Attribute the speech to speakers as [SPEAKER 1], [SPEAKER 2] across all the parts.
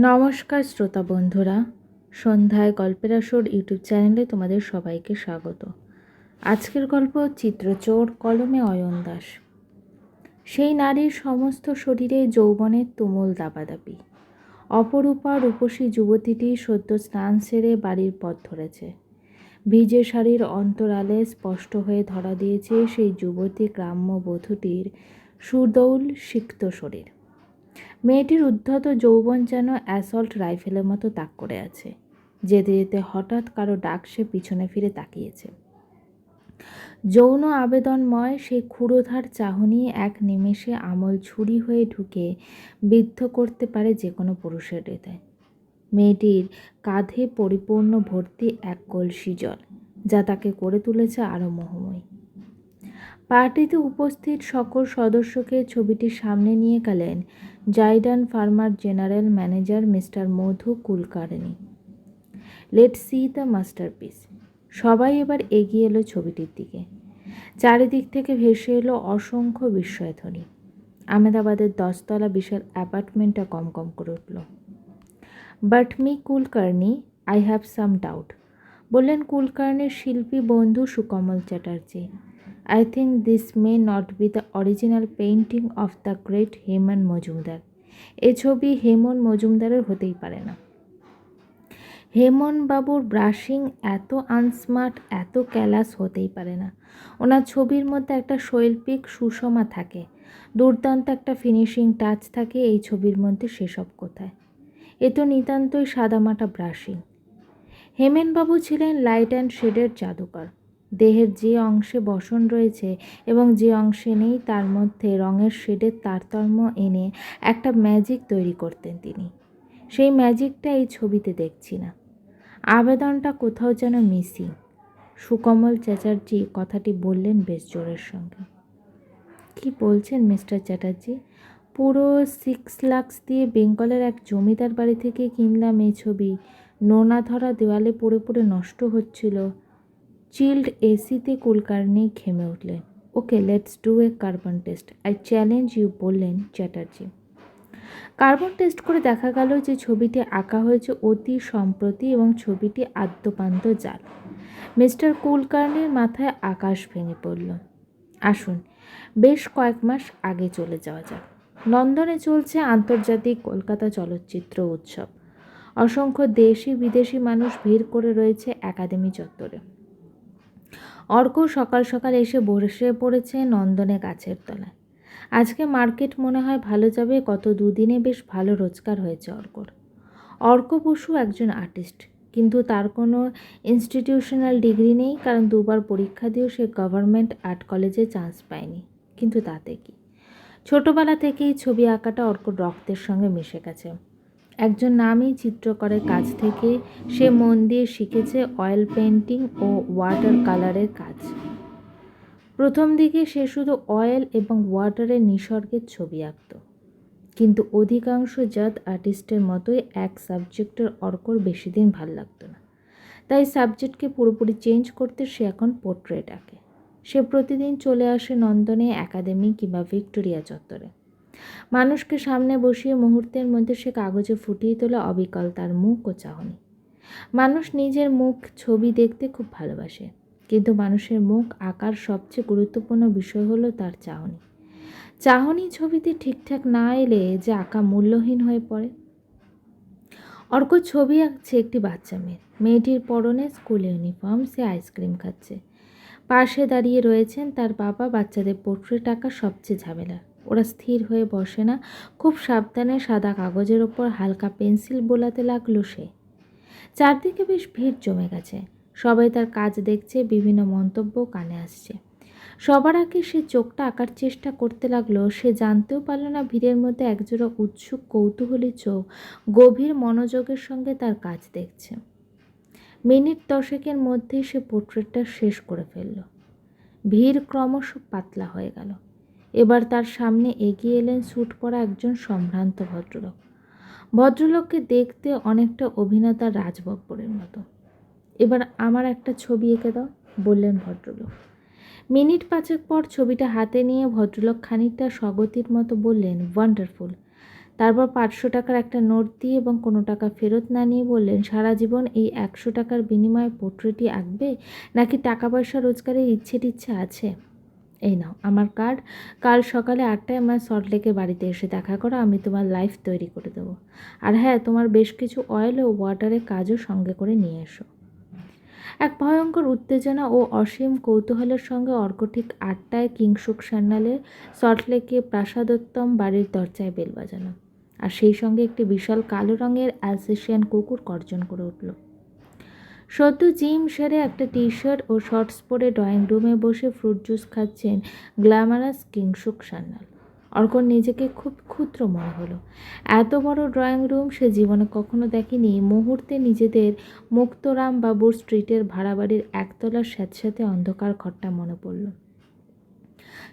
[SPEAKER 1] নমস্কার শ্রোতা বন্ধুরা, সন্ধ্যায় গল্পের আসর ইউটিউব চ্যানেলে তোমাদের সবাইকে স্বাগত। আজকের গল্প চিত্রচোর, কলমে অয়ন দাস। সেই নারীর সমস্ত শরীরে যৌবনের তুমুল দাবাদাবি। অপরূপা রূপসী যুবতীটি সদ্য স্নান সেরে বাড়ির পথ ধরেছে। ভিজে শাড়ির অন্তরালে স্পষ্ট হয়ে ধরা দিয়েছে সেই যুবতী গ্রাম্য বধূটির সুদৌল সিক্ত শরীর। মেয়েটির উদ্ধত যৌবন যেন অ্যাসল্ট রাইফেলের মতো তাক করে আছে। যেতে যেতে হঠাৎ কারও ডাক সে পিছনে ফিরে তাকিয়েছে। যৌন আবেদনময় সেই ক্ষুরোধার চাহনি এক নিমেষে আমল ছুরি হয়ে ঢুকে বিদ্ধ করতে পারে যে কোনো পুরুষের হৃদয়। মেয়েটির কাঁধে পরিপূর্ণ ভর্তি এক কলসি জল, যা তাকে করে তুলেছে আরও মোহময়ী। পার্টিতে উপস্থিত সকল সদস্যকে ছবিটি সামনে নিয়ে গেলেন জাইডান farmer general manager mister Madhu Kulkarni. Let see the masterpiece সবাই এবার এগিয়ে এলো ছবিটির দিকে। চারিদিক থেকে ভেসে এলো অসংখ্য বিস্ময়ধ্বনি। আহমেদাবাদের দশতলা বিশাল অ্যাপার্টমেন্টটা কম কম করে উঠল। But Mr Kulkarni I have some doubt বললেন কুলকার্নির শিল্পী বন্ধু Sukamal Chatterjee. I think this may not be the original painting of the great Hemant Majumdar এ ছবি হেমন মজুমদারের হতেই পারে না। হেমন বাবুর ব্রাশিং এত আনস্মার্ট এত ক্যালাস হতেই পারে না। ওনার ছবির মধ্যে একটা শৈল্পিক সুষমা থাকে। দুর্দান্ত একটা ফিনিশিং টাচ থাকে এই ছবির মধ্যে সেসব কোথায়। এ তো নিতান্তই সাদামাটা ব্রাশিং হেমেনবাবু ছিলেন লাইট অ্যান্ড শেডের জাদুকর। দেহের যে অংশে বসন রয়েছে এবং যে অংশে নেই, তার মধ্যে রঙের শেডের তারতম্য এনে একটা ম্যাজিক তৈরি করতেন তিনি। সেই ম্যাজিকটা এই ছবিতে দেখছি না। আবেদনটা কোথাও যেন মিসিং সুকমল চ্যাটার্জি কথাটি বললেন বেশ জোরের সঙ্গে। কি বলছেন মিস্টার চ্যাটার্জি? পুরো সিক্স লাক্স দিয়ে বেঙ্গলের এক জমিদার বাড়ি থেকে কিনলাম এই ছবি। নোনা ধরা দেওয়ালে পড়ে পড়ে নষ্ট হচ্ছিল। চিল্ড এসিতে কুলকার্নি ঘেমে উঠলেন okay let's do a carbon test I challenge you বললেন চ্যাটার্জি। কার্বন টেস্ট করে দেখা গেল যে ছবিটি আঁকা হয়েছে অতি সম্প্রতি এবং ছবিটি আদ্যপান্ত জাল। মিস্টার কুলকার্নির মাথায় আকাশ ভেঙে পড়ল। আসুন, বেশ কয়েক মাস আগে চলে যাওয়া যাক। লন্ডনে চলছে আন্তর্জাতিক কলকাতা চলচ্চিত্র উৎসব। অসংখ্য দেশি বিদেশি মানুষ ভিড় করে রয়েছে একাডেমি চত্বরে। অর্ক সকাল সকাল এসে বসে পড়েছে নন্দনে গাছের তলায়। আজকে মার্কেট মনে হয় ভালো যাবে, গত দুদিনে বেশ ভালো রোজগার হয়েছে অর্কর। অর্ক বসু একজন আর্টিস্ট, কিন্তু তার কোনো ইনস্টিটিউশনাল ডিগ্রি নেই, কারণ দুবার পরীক্ষা দিয়েও সে গভর্নমেন্ট আর্ট কলেজে চান্স পায়নি। কিন্তু তাতে কি? ছোটোবেলা থেকেই ছবি আঁকাটা অর্কর রক্তের সঙ্গে মিশে গেছে। একজন নামী চিত্রকরের কাছ থেকে সে মন দিয়ে শিখেছে অয়েল পেন্টিং ও ওয়াটার কালারের কাজ। প্রথম দিকে সে শুধু অয়েল এবং ওয়াটারের নিসর্গের ছবি আঁকত। কিন্তু অধিকাংশ জাত আর্টিস্টের মতোই এক সাবজেক্টের অর্কর বেশি দিন ভালো লাগতো না। তাই সাবজেক্টকে পুরোপুরি চেঞ্জ করতে সে এখন পোর্ট্রেট আঁকে। সে প্রতিদিন চলে আসে নন্দনে একাডেমি কিংবা ভিক্টোরিয়া চত্বরে। মানুষকে সামনে বসিয়ে মুহূর্তের মধ্যে সে কাগজে ফুটিয়ে তোলা অবিকল তার মুখ ও চাহনি। মানুষ নিজের মুখ, ছবি দেখতে খুব ভালোবাসে, কিন্তু মানুষের মুখ আঁকার সবচেয়ে গুরুত্বপূর্ণ বিষয় হলো তার চাহনি। চাহনি ছবিতে ঠিকঠাক না এলে যে আঁকা মূল্যহীন হয়ে পড়ে। অর্ক ছবি আঁকছে একটি বাচ্চা মেয়ে। মেয়েটির পরনে স্কুল ইউনিফর্ম, সে আইসক্রিম খাচ্ছে। পাশে দাঁড়িয়ে রয়েছেন তার বাবা, বাচ্চাদের পোট্রেট আঁকা সবচেয়ে ঝামেলা ওরা স্থির হয়ে বসে না। খুব সাবধানে সাদা কাগজের ওপর হালকা পেন্সিল বোলাতে লাগল সে। চারদিকে বেশ ভিড় জমে গেছে। সবাই তার কাজ দেখছে, বিভিন্ন মন্তব্য কানে আসছে। সবার আগে সে চোখটা আঁকার চেষ্টা করতে লাগল। সে জানতেও পারল না ভিড়ের মধ্যে একজোড়া উৎসুক কৌতূহলী চোখ গভীর মনোযোগের সঙ্গে তার কাজ দেখছে। মিনিট দশেকের মধ্যেই সে পোর্ট্রেটটা শেষ করে ফেলল। ভিড় ক্রমশ পাতলা হয়ে গেল। এবার তার সামনে এগিয়ে এলেন স্যুট পরা একজন সম্ভ্রান্ত ভদ্রলোক। ভদ্রলোককে দেখতে অনেকটা অভিনেতা রাজবব্বরের মতো। এবার আমার একটা ছবি এঁকে দাও, বললেন ভদ্রলোক। মিনিট পাঁচেক পর ছবিটা হাতে নিয়ে ভদ্রলোক খানিকটা স্বগতির মতো বললেন ওয়ান্ডারফুল তারপর পাঁচশো টাকার একটা নোট দিয়ে এবং কোনো টাকা ফেরত না নিয়ে বললেন, সারা জীবন এই একশো টাকার বিনিময়ে পোট্রেটি আঁকবে নাকি টাকা পয়সা রোজগারের ইচ্ছে টিচ্ছে আছে? এই নাও, আমার কার্ড। কাল সকালে আটটায় আমার সল্টলেকের বাড়িতে এসে দেখা করো, আমি তোমার লাইফ তৈরি করে দেবো। আর হ্যাঁ তোমার বেশ কিছু অয়েল ও ওয়াটারের কাজও সঙ্গে করে নিয়ে এসো। এক ভয়ঙ্কর উত্তেজনা ও অসীম কৌতূহলের সঙ্গে অর্ক ঠিক আটটায় কিংসুক সান্যালে সল্টলেকে প্রাসাদোত্তম বাড়ির দরজায় বেল বাজানো। আর সেই সঙ্গে একটি বিশাল কালো রঙের অ্যালসেশিয়ান কুকুর গর্জন করে উঠল। সদ্য জিম সেরে একটা টি শার্ট ও শর্টস পরে ড্রয়িং রুমে বসে ফ্রুট জুস খাচ্ছেন গ্ল্যামারাস কিংসুক সান্যাল। অর্কর নিজেকে খুব ক্ষুদ্র মনে হলো। এত বড় ড্রয়িং রুম সে জীবনে কখনো দেখেনি। মুহূর্তে নিজেদের মুক্তরাম বাবুর স্ট্রিটের ভাড়া বাড়ির একতলার স্যাঁতস্যাঁতে অন্ধকার ঘরটা মনে পড়ল।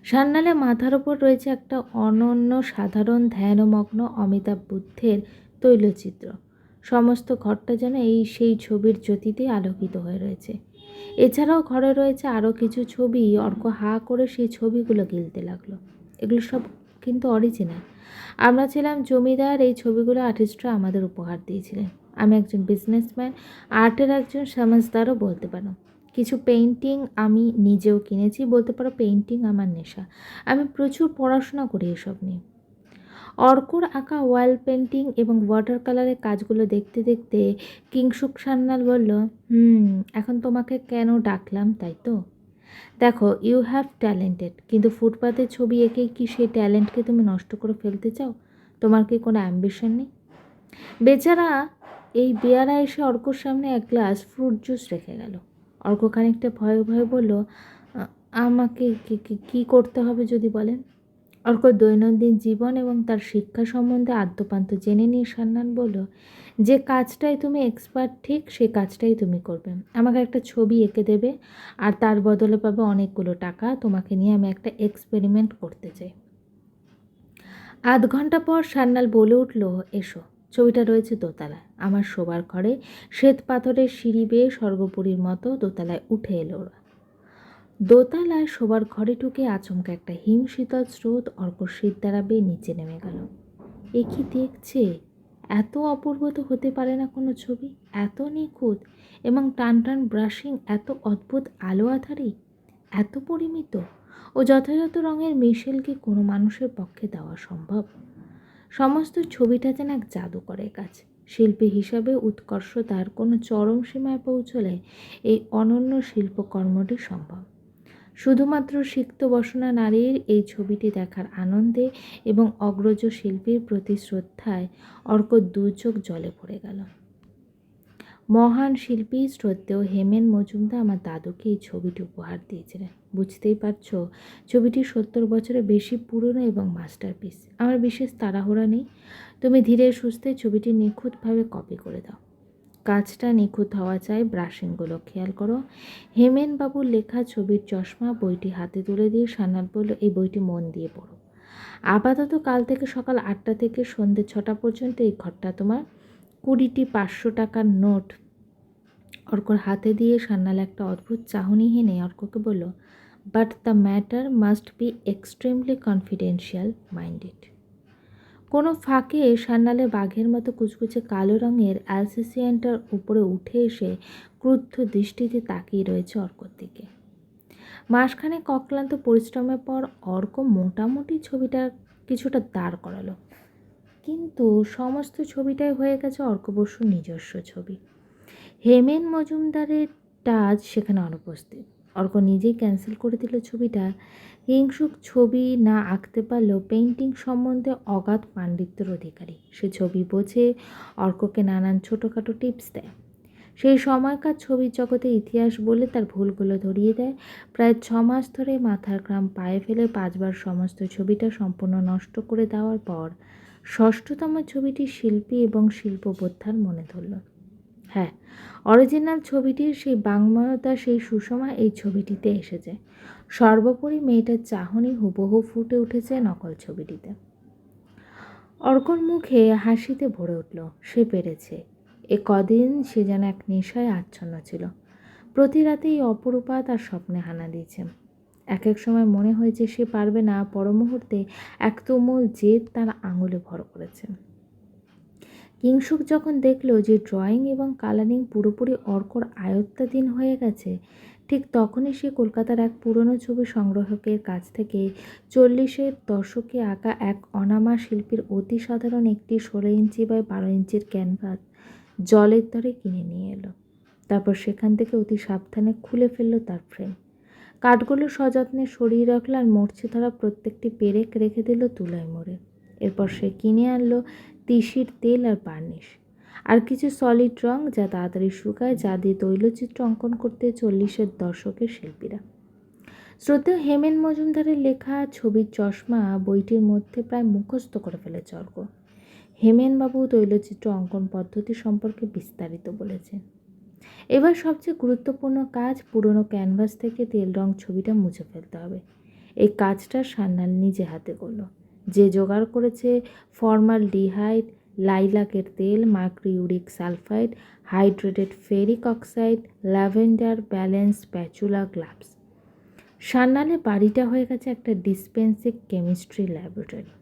[SPEAKER 1] সান্নালে মাথার ওপর রয়েছে একটা অনন্য সাধারণ ধ্যানমগ্ন অমিতাভ বুদ্ধের তৈলচিত্র। সমস্ত ঘরটা যেন এই সেই ছবির জ্যোতিতে আলোকিত হয়ে রয়েছে। এছাড়াও ঘরে রয়েছে আরও কিছু ছবি। অর্ক হা করে সেই ছবিগুলো গিলতে লাগল। এগুলো সব কিন্তু অরিজিনাল আমরা ছিলাম জমিদার, এই ছবিগুলো আর্টিস্টরা আমাদের উপহার দিয়েছিলেন। আমি একজন বিজনেসম্যান আর্টের একজন সমাজদারও বলতে পারো। কিছু পেইন্টিং আমি নিজেও কিনেছি, বলতে পারো পেন্টিং আমার নেশা। আমি প্রচুর পড়াশোনা করি এসব নিয়ে। অর্কর আঁকা ওয়াল পেন্টিং এবং ওয়াটার কালারের কাজগুলো দেখতে দেখতে কিংসুক সান্যাল বলল, হুম, এখন তোমাকে কেন ডাকলাম, তাই তো? দেখো ইউ হ্যাভ ট্যালেন্টেড কিন্তু ফুটপাতের ছবি এঁকে কি সেই ট্যালেন্টকে তুমি নষ্ট করে ফেলতে চাও? তোমার কি কোনো অ্যাম্বিশন নেই? বেচারা এই বেয়ারা এসে অর্কর সামনে এক গ্লাস ফ্রুট জুস রেখে গেল। অর্ক খানিকটা ভয়ে ভয়ে বলল আমাকে কি করতে হবে যদি বলেন? অর্ক দৈনন্দিন জীবন এবং তার শিক্ষা সম্বন্ধে আদ্যপান্ত জেনে নিয়ে সান্নান বলল, যে কাজটাই তুমি এক্সপার্ট ঠিক সেই কাজটাই তুমি করবে। আমাকে একটা ছবি এঁকে দেবে, আর তার বদলে পাবে অনেকগুলো টাকা। তোমাকে নিয়ে আমি একটা এক্সপেরিমেন্ট করতে চাই। আধ ঘণ্টা পর সান্নাল বলে উঠল, এসো, ছবিটা রয়েছে দোতলায়। আমার শোবার ঘরে শ্বেত পাথরের সিঁড়ি বেয়ে স্বর্গপুরীর মতো দোতলায় উঠে এলো ওরা। দোতলায় শোবার ঘরে ঢুকে আচমকা একটা হিম শীতল স্রোত অর্ক শীত দ্বারা বেয়ে নিচে নেমে গেল। এ কি দেখছে? এত অপূর্ব তো হতে পারে না কোনো ছবি। এত নিখুঁত এবং টান টান ব্রাশিং, এত অদ্ভুত আলো আধারি, এত পরিমিত। ও যথাযথ রঙের মিশেলকে কোনো মানুষের পক্ষে দেওয়া সম্ভব। সমস্ত ছবিটা যেন এক জাদুকরের কাজ। শিল্পী হিসাবে উৎকর্ষ তার কোনো চরম সীমায় পৌঁছলে এই অনন্য শিল্পকর্মটি সম্ভব। শুধুমাত্র সিক্ত বসনা নারীর এই ছবিটি দেখার আনন্দে এবং অগ্রজ শিল্পীর প্রতি শ্রদ্ধায় অর্ক দু চোখ জলে পড়ে গেল। মহান শিল্পী শ্রদ্ধেয় হেমেন মজুমদা আমার দাদুকে এই ছবিটি উপহার দিয়েছিলেন। বুঝতেই পারছ, ছবিটি সত্তর বছরের বেশি পুরনো এবং মাস্টারপিস। আমার বিশেষ তাড়াহুড়া নেই। তুমি ধীরে সুস্থে ছবিটি নিখুঁতভাবে কপি করে দাও। কাজটা নিখুঁত হওয়া চাই ব্রাশিংগুলো, খেয়াল করো। হেমেনবাবুর লেখা ছবির চশমা বইটি হাতে তুলে দিয়ে সান্নাল বলল, এই বইটি মন দিয়ে পড়ো। আপাতত কাল থেকে সকাল আটটা থেকে সন্ধ্যে ছটা পর্যন্ত এই ঘরটা তোমার কুড়িটি পাঁচশো টাকার নোট। অর্কর হাতে দিয়ে সান্নাল একটা অদ্ভুত চাহনি হেনে অর্ককে বলল, but the matter must be extremely confidential minded. কোনো ফাঁকে সান্নালে বাঘের মতো কুচকুচে কালো রঙের অ্যালসিসিয়ানটার উপরে উঠে এসে ক্রুদ্ধ দৃষ্টিতে তাকিয়ে রয়েছে অর্কর দিকে। মাসখানে অক্লান্ত পরিশ্রমের পর অর্ক মোটামুটি ছবিটা কিছুটা দাঁড় করালো। কিন্তু সমস্ত ছবিটাই হয়ে গেছে অর্ক বসুর নিজস্ব ছবি। হেমেন মজুমদারের টাচ সেখানে অনুপস্থিত। অর্ক নিজেই ক্যান্সেল করে দিল ছবিটা। হিংসুক ছবি না আঁকতে পারলেও পেন্টিং সম্বন্ধে অগাধ পাণ্ডিত্যের অধিকারী। সে ছবি বোঝে, অর্ককে নানান ছোটোখাটো টিপস দেয়। সেই সময়কার ছবির জগতে ইতিহাস বলে তার ভুলগুলো ধরিয়ে দেয়। প্রায় ছ মাস ধরে মাথার গ্রাম পায়ে ফেলে পাঁচবার সমস্ত ছবিটা সম্পূর্ণ নষ্ট করে দেওয়ার পর ষষ্ঠতম ছবিটি শিল্পী এবং শিল্পবোদ্ধার মনে ধরল। হ্যাঁ অরিজিনাল ছবিটির সেই বাংময়তা, সেই সুষমা এই ছবিটিতে এসেছে। সর্বোপরি মেয়েটার চাহনি হুবহু ফুটে উঠেছে নকল ছবিটিতে। অর্কর মুখে হাসিতে ভরে উঠল, সে পেরেছে। এ কদিন সে যেন এক নেশায় আচ্ছন্ন ছিল। প্রতি রাতে এই অপরূপা তার স্বপ্নে হানা দিয়েছে। এক এক সময় মনে হয়েছে সে পারবে না পর মুহূর্তে এক তুমুল জেদ তার আঙুলে ভর করেছে। কিংসুক যখন দেখল যে ড্রয়িং এবং কালারিং পুরোপুরি অর্কর আয়ত্তাধীন হয়ে গেছে, ঠিক তখনই সে কলকাতার এক পুরনো ছবি সংগ্রাহকের কাছ থেকে চল্লিশের দশকে আঁকা এক অনামা শিল্পীর অতি সাধারণ একটি ষোলো ইঞ্চি বাই বারো ইঞ্চির ক্যানভাস জলের দরে কিনে নিয়ে এলো। তারপর সেখান থেকে অতি সাবধানে খুলে ফেলল তার ফ্রেম। কাঠগুলো সযত্নে সরিয়ে রাখল আর মরছে ধরা প্রত্যেকটি পেরেক রেখে দিল তুলায় মোড়ে। এরপর সে কিনে আনলো তিসির তেল আর বার্নিশ। আর কিছু সলিড রং যা তাড়াতাড়ি শুকায়, যা দিয়ে তৈলচিত্র অঙ্কন করতে চল্লিশের দশকের শিল্পীরা। শ্রদ্ধেয় হেমেন মজুমদারের লেখা ছবির চশমা বইটির মধ্যে প্রায় মুখস্থ করে ফেলেছে অর্ক। হেমেনবাবু তৈলচিত্র অঙ্কন পদ্ধতি সম্পর্কে বিস্তারিত বলেছেন। এবার সবচেয়ে গুরুত্বপূর্ণ কাজ পুরনো ক্যানভাস থেকে তেল রং ছবিটা মুছে ফেলতে হবে। এই কাজটা সান্যাল নিজে হাতে করল। যে জোগাড় করেছে ফর্মাল ডিহাইড লাইলাকের তেল mercuric sulphide, hydrated ferric oxide, lavender balance patchouli gloves. সান্নালে বাড়িটা হয়ে গেছে একটা ডিসপেন্সিক কেমিস্ট্রি ল্যাবরেটরি।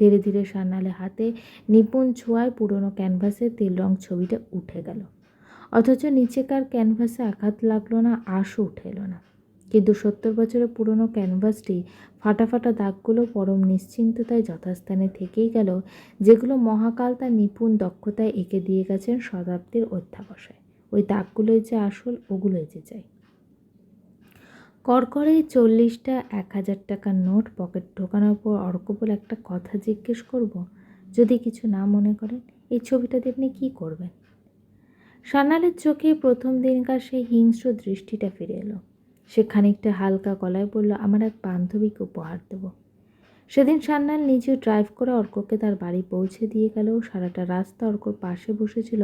[SPEAKER 1] ধীরে ধীরে সান্নালে হাতে নিপুণ ছোঁয়ায় পুরনো ক্যানভাসে তেল রং ছবিটা উঠে গেল। অথচ নিচেকার ক্যানভাসে আঘাত লাগল না, আশও উঠে এলো না। কিন্তু সত্তর বছরের পুরনো ক্যানভাসটি ফাটা ফাটা দাগগুলো পরম নিশ্চিন্ততায় যথাস্থানে থেকেই গেল, যেগুলো মহাকাল তার নিপুণ দক্ষতায় এঁকে দিয়ে গেছেন শতাব্দীর অধ্যাবসায়। ওই দাগগুলোই যে আসল, ওগুলোই যে চাই করকরে চল্লিশটা, এক হাজার টাকার নোট পকেট ঢোকানোর পর অর্ক বলে একটা কথা জিজ্ঞেস করব, যদি কিছু না মনে করেন, এই ছবিটাতে আপনি কী করবেন? সান্যালের চোখে প্রথম দিনকার সেই হিংস্র দৃষ্টিটা ফিরে এলো। সে খানিকটা হালকা গলায় বলল, আমার এক বান্ধবীকে উপহার দেবো। সেদিন সান্যাল নিজে ড্রাইভ করে অর্ককে তার বাড়ি পৌঁছে দিয়ে গেল। সারাটা রাস্তা অর্কর পাশে বসেছিল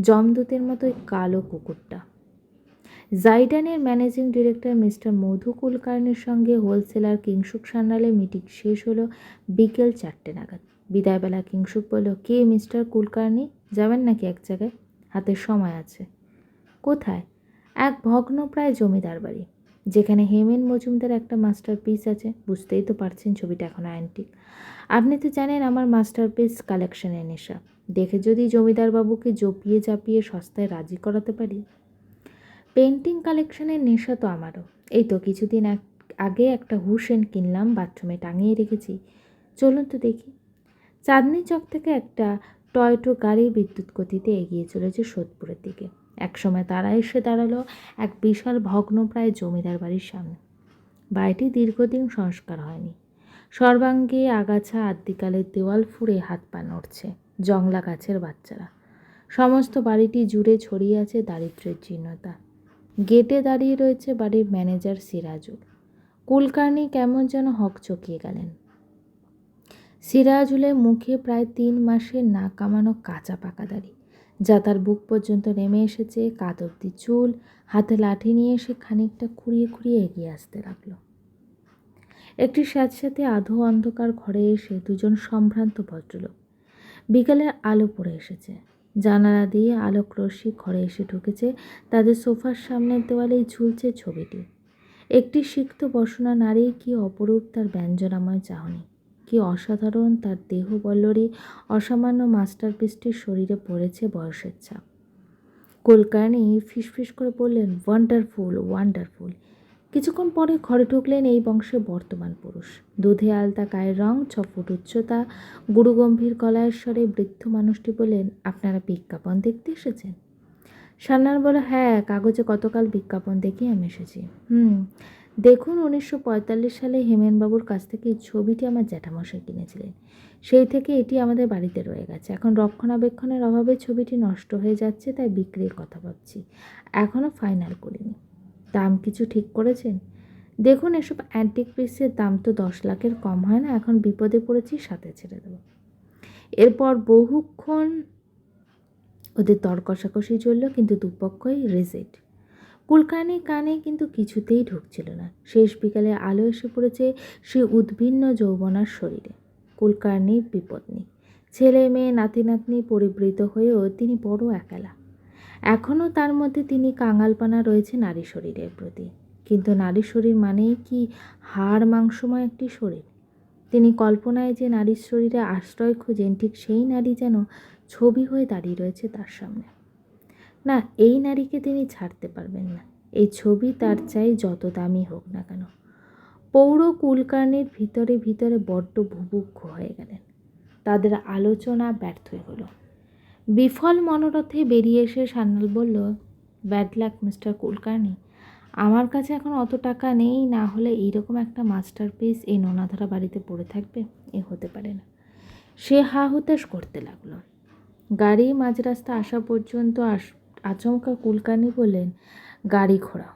[SPEAKER 1] জমদূতের মতো কালো কুকুরটা। জাইডানের ম্যানেজিং ডিরেক্টর মিস্টার মধু কুলকার্নির সঙ্গে হোলসেলার কিংসুক সান্যালের মিটিং শেষ হলো বিকেল চারটে নাগাদ। বিদায়বেলা কিংসুক বলল, কে মিস্টার কুলকার্নি? যাবেন নাকি এক জায়গায়? হাতে সময় আছে। কোথায়? এক ভগ্নপ্রায় জমিদার বাড়ি। যেখানে হেমেন মজুমদার একটা মাস্টার পিস আছে, বুঝতেই তো পারছেন ছবিটা এখন অ্যান্টিক আপনি তো জানেন আমার মাস্টার পিস কালেকশনের নেশা। দেখে যদি জমিদার বাবুকে জপিয়ে চাপিয়ে সস্তায় রাজি করাতে পারি? পেন্টিং কালেকশনের নেশা তো আমারও। এই তো কিছুদিন আগে একটা হুসেন কিনলাম বাথরুমে টাঙিয়ে রেখেছি। চলুন তো দেখি। চাঁদনি চক থেকে একটা টয়টো গাড়ি বিদ্যুৎ গতিতে এগিয়ে চলেছে সোদপুরের দিকে। একসময় তারা এসে দাঁড়াল এক বিশাল ভগ্নপ্রায় জমিদার বাড়ির সামনে। বাড়িটি দীর্ঘদিন সংস্কার হয়নি। সর্বাঙ্গে আগাছা আদ্যিকালের দেওয়াল ফুঁড়ে হাত পা নড়ছে জংলা গাছের বাচ্চারা। সমস্ত বাড়িটি জুড়ে ছড়িয়ে আছে দারিদ্র্যের চিহ্নতা গেটে দাঁড়িয়ে রয়েছে বাড়ির ম্যানেজার সিরাজুল কুলকার্নি কেমন যেন হক চকিয়ে গেলেন। সিরাজুলের মুখে প্রায় তিন মাসের না কামানো কাঁচা পাকা দাড়ি যা তার বুক পর্যন্ত নেমে এসেছে, কাত অব্দি চুল, হাতে লাঠি নিয়ে এসে খানিকটা খুঁড়িয়ে খুঁড়িয়ে এগিয়ে আসতে লাগল। একটি স্যাঁতস্যাঁতে আধো অন্ধকার ঘরে এসে দুজন সম্ভ্রান্ত ভদ্রলোক বিকালের আলো পড়ে এসেছে। জানালা দিয়ে আলোক রশ্মি ঘরে এসে ঢুকেছে তাদের সোফার সামনের দেওয়ালেই ঝুলছে ছবিটি। একটি সিক্ত বসনা নারী কি অপরূপ তার ব্যঞ্জনাময় চাহনি। কি অসাধারণ তার দেহ বল্লরী অসামান্য মাস্টারপিসটির শরীরে পড়েছে বয়সের ছাপ। কুলকার্নি ফিসফিস করে বললেন ওয়ান্ডারফুল ওয়ান্ডারফুল কিছুক্ষণ পরে ঘরে ঢুকলেন এই বংশের বর্তমান পুরুষ। দুধে আলতা গায়ের রং ছ ফুট উচ্চতা গুরুগম্ভীর গলায় স্বরে বৃদ্ধ মানুষটি বললেন, আপনারা বিজ্ঞাপন দেখতে এসেছেন? সান্নার বলে হ্যাঁ কাগজে গতকাল বিজ্ঞাপন দেখেই আমি এসেছি। হুম দেখুন উনিশশো পঁয়তাল্লিশ সালে হেমেনবাবুর কাছ থেকে এই ছবিটি আমার জ্যাঠামশাই কিনেছিলেন। সেই থেকে এটি আমাদের বাড়িতে রয়ে গেছে। এখন রক্ষণাবেক্ষণের অভাবে ছবিটি নষ্ট হয়ে যাচ্ছে, তাই বিক্রির কথা ভাবছি। এখনও ফাইনাল করিনি। দাম কিছু ঠিক করেছেন? দেখুন এসব অ্যান্টিক পিসের দাম তো দশ লাখের কম হয় না, এখন বিপদে পড়েছি, সাথে ছেড়ে দেবো। এরপর বহুক্ষণ ওদের দর কষাকষি চলল, কিন্তু দুপক্ষই রেজেট কুলকানি কানে কিন্তু কিছুতেই ঢুকছিল না। শেষ বিকালে আলো এসে পড়েছে সে উদ্ভিন্ন যৌবনার শরীরে। কুলকার্নির বিপদ নেই ছেলে মেয়ে, নাতি নাতনি পরিবৃত হয়েও তিনি বড় একালা। এখনও তার মধ্যে তিনি কাঙালপানা রয়েছে নারী শরীরের প্রতি। কিন্তু নারী শরীর মানেই কি হাড় মাংসময় একটি শরীর? তিনি কল্পনায় যে নারীর শরীরে আশ্রয় খুঁজেন, ঠিক সেই নারী যেন ছবি হয়ে দাঁড়িয়ে রয়েছে তার সামনে। না, এই নারীকে তিনি ছাড়তে পারবেন না। এই ছবি তার চাই যত দামি হোক না কেন। পৌর কুলকার্নির ভিতরে ভিতরে বড্ড ভুভুক্ষ হয়ে গেলেন। তাদের আলোচনা ব্যর্থই হলো। বিফল মনোরথে বেরিয়ে এসে সান্যাল বলল ব্যাড লাক মিস্টার কুলকার্নি আমার কাছে এখন অত টাকা নেই, না হলে এইরকম একটা মাস্টারপিস এই নোনাধারা বাড়িতে পড়ে থাকবে, এ হতে পারে না। সে হা হুতাশ করতে লাগল। গাড়ি, মাঝ রাস্তা আসা পর্যন্ত আস আচমকা কুলকার্নি বললেন, গাড়ি ঘোড়া।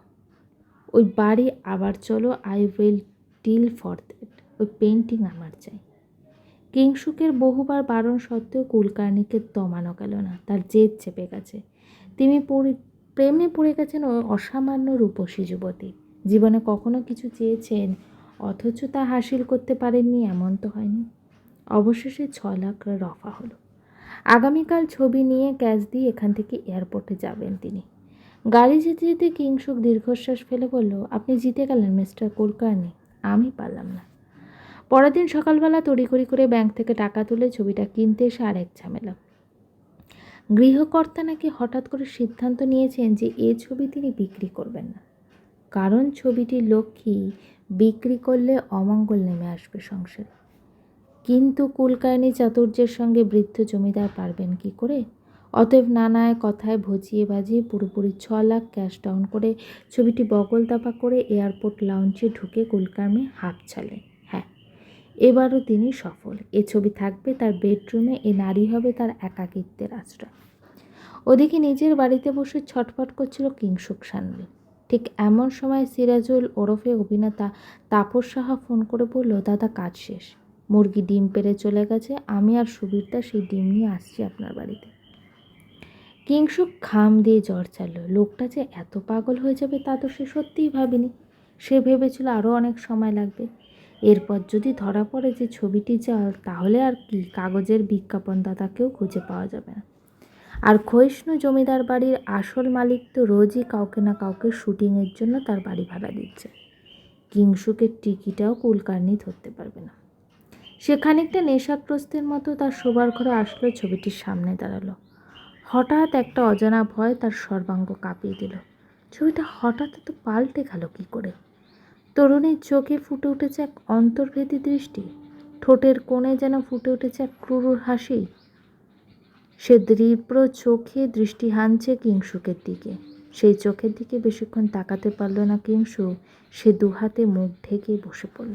[SPEAKER 1] ওই বাড়ি আবার চলো I will deal for that ওই পেন্টিং আমার চাই। কিংসুকের বহুবার বারণ সত্ত্বেও কুলকার্নিকে দমানো গেল না, তার জেদ চেপে গেছে। তিনি প্রেমে পড়ে গেছেন ওই অসামান্য রূপসী যুবতী। জীবনে কখনো কিছু চেয়েছেন, অথচ তা হাসিল করতে পারেননি, এমন তো হয়নি। অবশেষে ছ লাখ রফা হলো। আগামীকাল ছবি নিয়ে ক্যাশ দিয়ে এখান থেকে এয়ারপোর্টে যাবেন তিনি। গাড়ি যেতে যেতে কিংসুক দীর্ঘশ্বাস ফেলে বলল, আপনি জিতে গেলেন, মিস্টার কুলকার্নি। আমি পারলাম না। পরের দিন সকালবেলা তড়িঘড়ি করে ব্যাংক থেকে টাকা তুলে ছবিটা কিনতে এসে আরেক ঝামেলা। গৃহকর্তা নাকি হঠাৎ করে সিদ্ধান্ত নিয়েছেন যে এ ছবি তিনি বিক্রি করবেন না। কারণ ছবিটি লক্ষ্মী বিক্রি করলে অমঙ্গল নেমে আসবে সংসারে। কিন্তু কুলকায়নি চাতুর্যের সঙ্গে বৃদ্ধ জমিদার পারবেন কি করে? অতএব নানায় কথায় ভজিয়ে বাজিয়ে পুরোপুরি ছ লাখ ক্যাশ ডাউন করে ছবিটি বগল দাপা করে এয়ারপোর্ট লাউঞ্জে ঢুকে কুলকার্মে হাঁপ ছাড়লেন। হ্যাঁ এবারও তিনি সফল। এ ছবি থাকবে তার বেডরুমে, এ নারী হবে তার একাকিত্বের আশ্রয়। ওদিকে নিজের বাড়িতে বসে ছটফট করছিল কিংসুক সান্যাল ঠিক এমন সময় সিরাজুল ওরফে অভিনেতা তাপস সাহা ফোন করে বলল, দাদা, কাজ শেষ। মুরগি ডিম পেড়ে চলে গেছে। আমি আর সুবীরদা সেই ডিম নিয়ে আসছি আপনার বাড়িতে। কিংসুক খাম দিয়ে জ্বর চাললো লোকটা যে এত পাগল হয়ে যাবে তা তো সে সত্যিই ভাবেনি। সে ভেবেছিল আরও অনেক সময় লাগবে। এরপর যদি ধরা পড়ে যে ছবিটি জাল তাহলে আর কি কাগজের বিজ্ঞাপনদাতাকেও খুঁজে পাওয়া যাবে না। আর ক্ষয়িষ্ণু জমিদার বাড়ির আসল মালিক তো রোজই কাউকে না কাউকে শুটিংয়ের জন্য তার বাড়ি ভাড়া দিচ্ছে। কিংসুকের টিকিটাও কুলকার্নি ধরতে পারবে না। সে খানিকটা নেশাগ্রস্তের মতো তার শোবার ঘরে আসলো, ছবিটির সামনে দাঁড়াল। হঠাৎ একটা অজানা ভয় তার সর্বাঙ্গ কাঁপিয়ে দিল। ছবিটা হঠাৎ তো পাল্টে গেল কী করে? তরুণীর চোখে ফুটে উঠেছে এক অন্তর্ভেদী দৃষ্টি। ঠোঁটের কোণে যেন ফুটে উঠেছে এক ক্রুর হাসি। সে দৃঢ় চোখে দৃষ্টি হানছে কিংসুকের দিকে। সেই চোখের দিকে বেশিক্ষণ তাকাতে পারল না কিংসুক সে দুহাতে মুখ ঢেকে বসে পড়ল।